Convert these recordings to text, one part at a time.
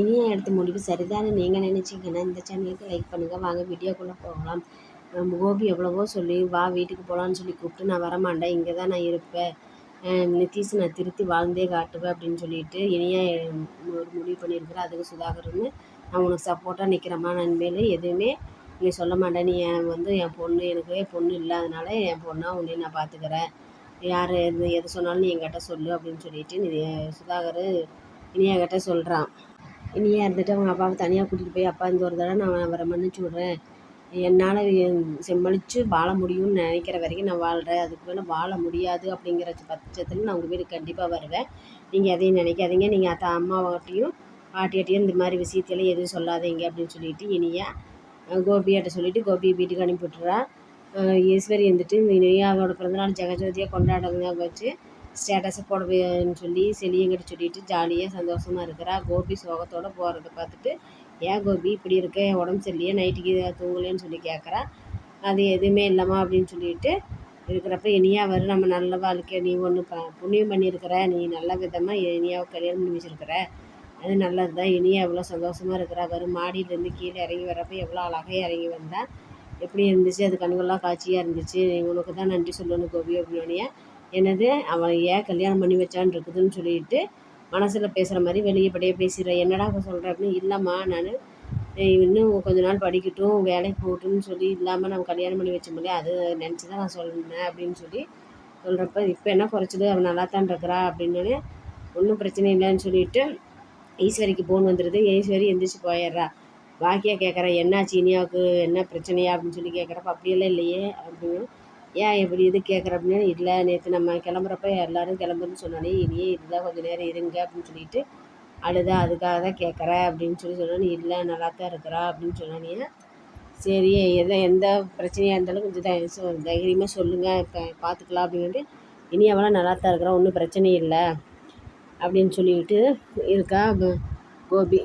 இனியா எடுத்த முடிவு சரிதான்னு நீங்கள் நினச்சிங்கன்னா இந்த சேனலுக்கு லைக் பண்ணுங்கள் வாங்க வீடியோக்குள்ளே போகலாம். நம்ம கோபி எவ்வளவோ சொல்லி வா வீட்டுக்கு போகலான்னு சொல்லி கூப்பிட்டு நான் வரமாட்டேன். இங்கே தான் நான் இருப்பேன். நிதிஷ் நான் திருத்தி வாழ்ந்தே காட்டுவேன் அப்படின்னு சொல்லிட்டு இனியா ஒரு முடிவு பண்ணியிருக்கிறேன் அதுக்கு சுதாகர்னு நான் உனக்கு சப்போர்ட்டாக நிற்கிறேம்மா நான் இனிமேல் எதுவுமே நீ சொல்ல மாட்டேன். நீ என் வந்து என் பொண்ணு எனக்கு பொண்ணு இல்லாதனால என் பொண்ணாக உன்னை நான் பார்த்துக்கிறேன் யார் எது எது சொன்னாலும் நீ என்கிட்ட சொல்லு அப்படின்னு சொல்லிட்டு நீ சுதாகர் இனியா கிட்ட சொல்கிறான் இனியா இருந்துட்டு அவங்க அப்பாவை தனியாக கூட்டிகிட்டு போய் அப்பா இந்த ஒரு தடவை நான் அவரை மன்னிச்சு விட்றேன். என்னால் சமாளித்து வாழ முடியும்னு நினைக்கிற வரைக்கும் நான் வாழ்கிறேன் அதுக்கு மேலே வாழ முடியாது. அப்படிங்கிற பட்சத்தில் நான் உங்கள் வீட்டுக்கு கண்டிப்பாக வருவேன். நீங்கள் எதையும் நினைக்காதீங்க. நீங்கள் அத்தா அம்மாவாட்டியும் பாட்டியாட்டியும் இந்த மாதிரி விஷயத்தையெல்லாம் எதுவும் சொல்லாதீங்க அப்படின்னு சொல்லிட்டு இனியா கோபியாட்ட சொல்லிவிட்டு கோபியை வீட்டுக்கு அனுப்பி விட்டுறா ஈஸ்வரி வந்துட்டு இனியாவோட பிறந்தநாள் ஜெகஜோதியாக கொண்டாடுங்க வச்சு ஸ்டேட்டஸை போடுவேன்னு சொல்லி செலியங்கிட்ட சொல்லிட்டு ஜாலியாக சந்தோஷமாக இருக்கிறா. கோபி சோகத்தோடு போகிறத பார்த்துட்டு ஏன் கோபி இப்படி இருக்க? என் உடம்பு சரியில்லையே? நைட்டுக்கு தூங்கலேன்னு சொல்லி கேட்குறா அது எதுவுமே இல்லைம்மா அப்படின்னு சொல்லிட்டு இருக்கிறப்ப இனியா வரும் நம்ம நல்ல வாழ்க்கை நீ ஒன்று ப புண்ணியம் பண்ணியிருக்கிற. நீ நல்ல விதமாக இனியாவை கல்யாணம் பண்ணி வச்சுருக்கிற. அது நல்லது தான் இனியா எவ்வளோ சந்தோஷமாக இருக்கிறா. வரும் மாடியிலேருந்து கீழே இறங்கி வரப்போ எவ்வளோ அழகாக இறங்கி வந்தால் எப்படி இருந்துச்சு? அது கண்கள்லாம் காட்சியாக இருந்துச்சு. உனக்கு தான் நன்றி சொல்லணும் கோபி அப்படின்னோடனே என்னது அவன் ஏன் கல்யாணம் பண்ணி வச்சான்னு இருக்குதுன்னு சொல்லிட்டு மனசில் பேசுகிற மாதிரி வெளியப்படியே பேசிடுறேன் என்னடா சொல்கிற அப்படின்னு இல்லைம்மா நான் இன்னும் கொஞ்ச நாள் படிக்கட்டும் வேலைக்கு போகட்டும்னு சொல்லி இல்லாமல் நம்ம கல்யாணம் பண்ணி வச்ச முடியாது அது நினச்சி தான் நான் சொன்னேன் அப்படின்னு சொல்லி சொல்கிறப்ப இப்போ என்ன குறைச்சது? அவன் நல்லா தான் இருக்கிறா அப்படின்னு ஒன்றும் பிரச்சனை இல்லைன்னு சொல்லிட்டு ஈஸ்வரிக்கு ஃபோன் வந்துடுது ஈஸ்வரி எந்திரிச்சு போயிடுறா. பாக்கியா கேட்குறா என்ன சீனியாவுக்கு என்ன பிரச்சனையா? அப்படின்னு சொல்லி கேட்குறப்ப அப்படியெல்லாம் இல்லையே அப்படின்னு ஏன் இப்படி இது கேட்குற அப்படின்னு? இல்லை நேற்று நம்ம கிளம்புறப்ப எல்லோரும் கிளம்புன்னு சொன்னாலே இனியே இதுதான் கொஞ்சம் நேரம் இருங்க அப்படின்னு சொல்லிட்டு அழுதா அதுக்காக தான் கேட்குற அப்படின்னு சொல்லி சொன்னோன்னே இல்லை நல்லா தான் இருக்கிறா அப்படின்னு சொன்னோன்னே சரி எதை எந்த பிரச்சனையாக இருந்தாலும் கொஞ்சம் தை தைரியமாக சொல்லுங்கள் இப்போ பார்த்துக்கலாம் அப்படின்ட்டு இனி அவளாம் நல்லா தான் இருக்கிறா ஒன்றும் பிரச்சனை இல்லை அப்படின்னு சொல்லிட்டு இருக்கா கோபி.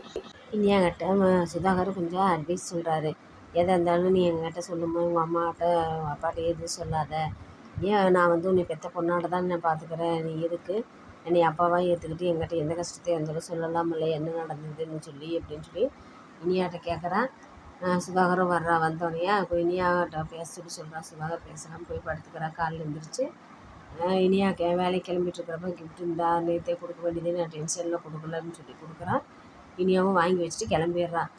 இனியாங்கிட்ட சுதாகர் கொஞ்சம் அட்வைஸ் சொல்கிறாரு எதாக இருந்தாலும் நீ எங்ககிட்ட சொல்லும்மா உங்கள் அம்மாட்ட அப்பாட்ட எதுவும் சொல்லாத. ஏன் நான் வந்து உன்னை பெற்ற பொண்ணாட்ட தான் நான் பார்த்துக்கிறேன் நீ இருக்கு என்னை அப்பாவாக ஏற்றுக்கிட்டு எங்கிட்ட எந்த கஷ்டத்தையும் இருந்தாலும் இல்லை என்ன நடந்ததுன்னு சொல்லி அப்படின்னு சொல்லி இனியாட்ட கேட்குறான் சுதாகரும் வர்றா வந்தோடனே இனியாட்ட பேச சொல்லி சொல்கிறான் சுதாகர் பேசுகிறான் போய் படுத்துக்கிறான் காலில் எழுந்திரிச்சு இனியா கே வேலைக்கு கிளம்பிட்டுருக்கிறப்ப கிஃப்ட் இருந்தா நேற்றே கொடுக்க வேண்டியது நான் டென்ஷனில் கொடுக்கலன்னு சொல்லி கொடுக்குறான் இனியாவும் வாங்கி வச்சுட்டு கிளம்பிடுறான்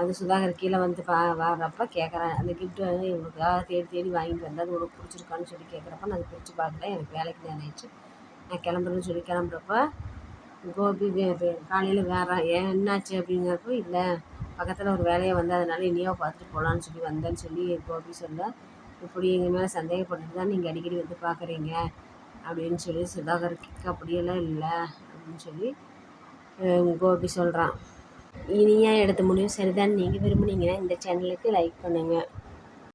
அது சுதாகர் கீழே வந்து பா வர்றப்ப கேட்குறேன். அந்த கிஃப்ட்டு வந்து இவங்களுக்காக தேடி தேடி வாங்கிட்டு வந்தேன் அது உனக்கு பிடிச்சிருக்கான்னு சொல்லி கேட்குறப்ப நான் பிடிச்சி பார்க்கல. எனக்கு வேலைக்கு நேரம் ஆயிடுச்சு. நான் கிளம்புறேன்னு சொல்லி கிளம்புறப்ப கோபி காலையில் வேற ஏன் என்னாச்சு? அப்படிங்கிறப்போ இல்லை பக்கத்தில் ஒரு வேலையை வந்து அதனால இனியாக பார்த்துட்டு போகலான்னு சொல்லி வந்தேன்னு சொல்லி கோபி சொல்ல இப்படி எங்கள் மேலே சந்தேகப்பட்டுட்டு தான் நீங்கள் அடிக்கடி வந்து பார்க்குறீங்க? அப்படின்னு சொல்லி சுதாகர் கிக்கு அப்படியெல்லாம் இல்லை. அப்படின்னு சொல்லி கோபி சொல்கிறான் இனியாக எடுத்த முடியும் சரிதான். நீங்கள் விரும்புனீங்கன்னா இந்த சேனலுக்கு லைக் பண்ணுங்கள்